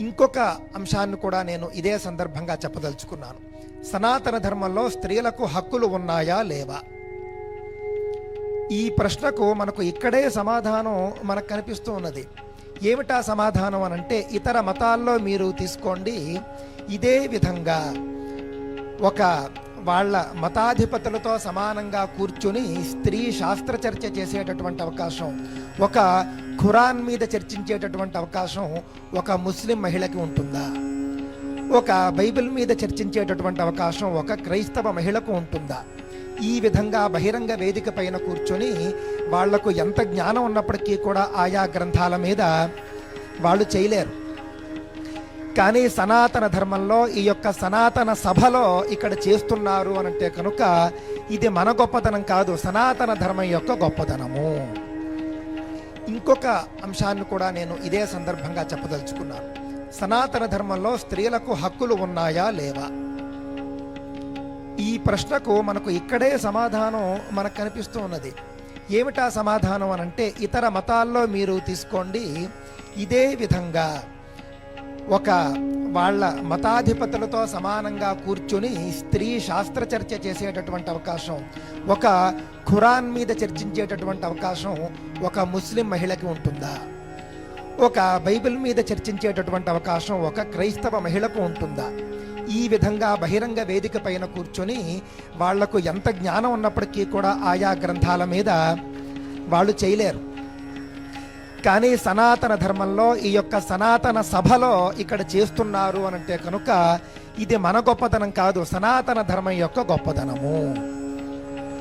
ఇంకొక అంశాన్ని కూడా నేను ఇదే సందర్భంగా చెప్పదలుచుకున్నాను. సనాతన ధర్మంలో స్త్రీలకు హక్కులు ఉన్నాయా లేవా? ఈ ప్రశ్నకు మనకు ఇక్కడే సమాధానం మనకు కనిపిస్తూ ఉన్నది. ఏమిటా సమాధానం అనంటే ఇతర మతాల్లో మీరు తీసుకోండి ఇదే విధంగా ఒక వాళ్ళ మతాధిపతులతో సమానంగా కూర్చుని స్త్రీ శాస్త్ర చర్చ చేసేటటువంటి అవకాశం ఒక ఖురాన్ మీద చర్చించేటటువంటి అవకాశం ఒక ముస్లిం మహిళకి ఉంటుందా? ఒక బైబిల్ మీద చర్చించేటటువంటి అవకాశం ఒక క్రైస్తవ మహిళకు ఉంటుందా? ఈ విధంగా బహిరంగ వేదిక పైన కూర్చొని వాళ్ళకు ఎంత జ్ఞానం ఉన్నప్పటికీ కూడా ఆయా గ్రంథాల మీద వాళ్ళు చేయలేరు. కానీ సనాతన ధర్మంలో ఈ యొక్క సనాతన సభలో ఇక్కడ చేస్తున్నారు అనంటే కనుక ఇది మన గొప్పతనం కాదు సనాతన ధర్మం యొక్క గొప్పతనము. ఇంకొక అంశాన్ని కూడా నేను ఇదే సందర్భంగా చెప్పదలుచుకున్నాను. సనాతన ధర్మంలో స్త్రీలకు హక్కులు ఉన్నాయా లేవా? ఈ ప్రశ్నకు మనకు ఇక్కడే సమాధానం మనకు కనిపిస్తూ ఉన్నది. ఏమిటా సమాధానం అనంటే ఇతర మతాల్లో మీరు తీసుకోండి ఇదే విధంగా ఒక వాళ్ళ మతాధిపతులతో సమానంగా కూర్చుని స్త్రీ శాస్త్ర చర్చ చేసేటటువంటి అవకాశం ఒక ఖురాన్ మీద చర్చించేటటువంటి అవకాశం ఒక ముస్లిం మహిళకి ఉంటుందా? ఒక బైబిల్ మీద చర్చించేటటువంటి అవకాశం ఒక క్రైస్తవ మహిళకు ఉంటుందా? ఈ విధంగా బహిరంగ వేదిక పైన కూర్చొని వాళ్ళకు ఎంత జ్ఞానం ఉన్నప్పటికీ కూడా ఆయా గ్రంథాల మీద వాళ్ళు చేయలేరు. కానీ సనాతన ధర్మంలో ఈ యొక్క సనాతన సభలో ఇక్కడ చేస్తున్నారు అనంటే కనుక ఇది మన గొప్పతనం కాదు సనాతన ధర్మం యొక్క గొప్పతనము.